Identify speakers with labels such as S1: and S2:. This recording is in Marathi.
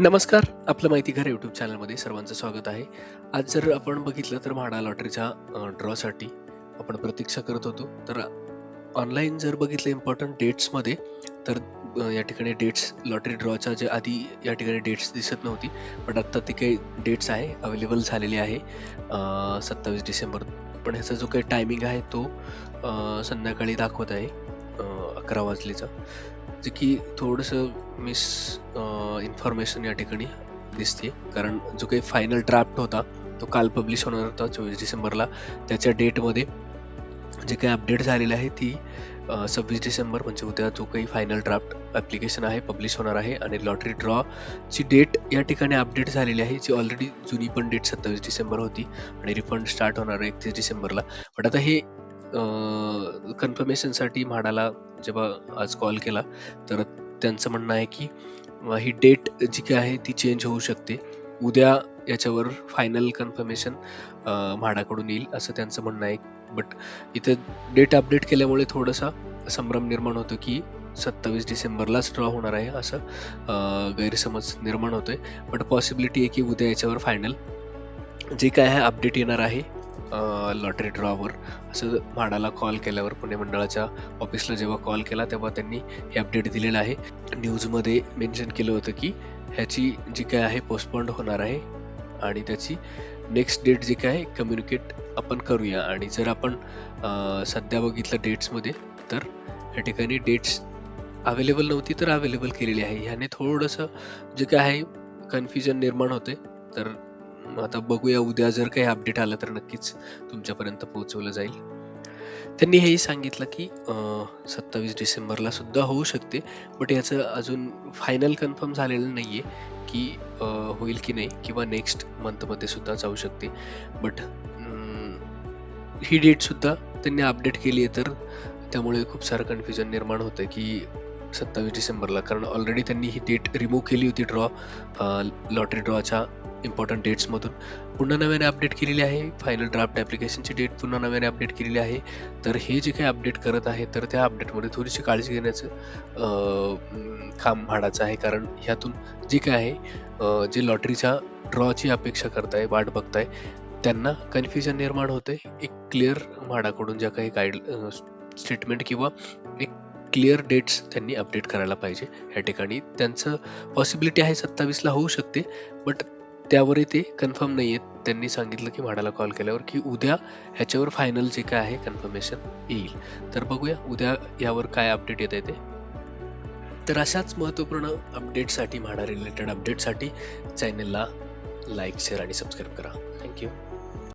S1: नमस्कार आपलं माहिती घर यूट्यूब चॅनलमध्ये सर्वांचं स्वागत आहे. आज जर आपण बघितलं तर म्हाडा लॉटरीच्या ड्रॉसाठी आपण प्रतीक्षा करत होतो. तर ऑनलाईन जर बघितलं इम्पॉर्टंट डेट्समध्ये तर या ठिकाणी डेट्स लॉटरी ड्रॉच्या जे आधी या ठिकाणी डेट्स दिसत नव्हती. पण आत्ता ती काही डेट्स आहे अवेलेबल झालेली आहे. सत्तावीस डिसेंबर. पण ह्याचा जो काही टायमिंग आहे तो संध्याकाळी दाखवत आहे अकरा वाजलेचा. जे की थोडंसं मिस इन्फॉर्मेशन या ठिकाणी दिसते कारण जो काही फायनल ड्राफ्ट होता तो काल पब्लिश होणार होता चोवीस डिसेंबरला. त्याच्या डेटमध्ये जे काही अपडेट झालेले आहे ती सव्वीस डिसेंबर म्हणजे उद्या जो काही फायनल ड्राफ्ट ॲप्लिकेशन आहे पब्लिश होणार आहे आणि लॉटरी ड्रॉची डेट या ठिकाणी अपडेट झालेली आहे जी ऑलरेडी जुनी पण डेट सत्तावीस डिसेंबर होती आणि रिफंड स्टार्ट होणार आहे एकतीस डिसेंबरला. पण आता हे कन्फर्मेशनसाठी म्हाडाला जेव्हा आज कॉल केला तर त्यांचं म्हणणं आहे की ही डेट जी काय आहे ती चेंज होऊ शकते. उद्या याच्यावर फायनल कन्फर्मेशन म्हाडाकडून येईल असं त्यांचं म्हणणं आहे. बट इथे डेट अपडेट केल्यामुळे थोडासा संभ्रम निर्माण होतो की सत्तावीस डिसेंबरलाच ड्रॉ होणार आहे असं गैरसमज निर्माण होतोय. बट पॉसिबिलिटी आहे की उद्या याच्यावर फायनल जे काय आहे अपडेट येणार आहे. लॉटरी ड्रॉवर असं म्हाडाला कॉल केल्यावर पुणे मंडळाच्या ऑफिसला जेव्हा कॉल केला तेव्हा त्यांनी हे अपडेट दिलेलं आहे. न्यूजमध्ये मेन्शन केलं होतं की ह्याची जी काय आहे पोस्टपोंड होणार आहे आणि त्याची नेक्स्ट डेट जी काय आहे कम्युनिकेट आपण करूया. आणि जर आपण सध्या बघितलं डेट्समध्ये तर या ठिकाणी डेट्स अवेलेबल नव्हती तर अवेलेबल केलेली आहे. ह्याने थोडंसं जे काय आहे कन्फ्युजन निर्माण होते. तर आता बघूया उद्या जर काही अपडेट आलं तर नक्कीच तुमच्यापर्यंत पोहोचवलं जाईल. त्यांनी हेही सांगितलं की सत्तावीस डिसेंबरला सुद्धा होऊ शकते बट याचं अजून फायनल कन्फर्म झालेलं नाही आहे की होईल की नाही किंवा नेक्स्ट मंथमध्ये सुद्धा जाऊ शकते. बट ही डेट सुद्धा त्यांनी अपडेट केली आहे तर त्यामुळे खूप सारं कन्फ्युजन निर्माण होतं की सत्तावीस डिसेंबरला. कारण ऑलरेडी त्यांनी ही डेट रिमूव्ह केली होती ड्रॉ लॉटरी ड्रॉच्या इम्पॉर्टंट डेट्समधून पुन्हा नव्याने अपडेट केलेली आहे. फायनल ड्राफ्ट ॲप्लिकेशनची डेट पुन्हा नव्याने अपडेट केलेली आहे. तर हे जे काही अपडेट करत आहे तर त्या अपडेटमध्ये थोडीशी काळजी घेण्याचं काम म्हाडाचं आहे. कारण ह्यातून जे काय आहे जे लॉटरीच्या ड्रॉची अपेक्षा करताय वाट बघताय त्यांना कन्फ्युजन निर्माण होते एक क्लिअर म्हाडाकडून ज्या काही गाईड स्टेटमेंट किंवा एक क्लिअर डेट्स त्यांनी अपडेट करायला पाहिजे. या ठिकाणी त्यांचं पॉसिबिलिटी आहे सत्तावीसला होऊ शकते बट त्यावरही ते कन्फर्म नाही आहेत त्यांनी सांगितलं की म्हाडाला कॉल केल्यावर की उद्या ह्याच्यावर फायनल जे काय आहे कन्फर्मेशन येईल. तर बघूया उद्या यावर काय अपडेट येत आहे ते. तर अशाच महत्त्वपूर्ण अपडेटसाठी म्हाडा रिलेटेड अपडेटसाठी चॅनलला लाईक शेअर आणि सबस्क्राईब करा. Thank you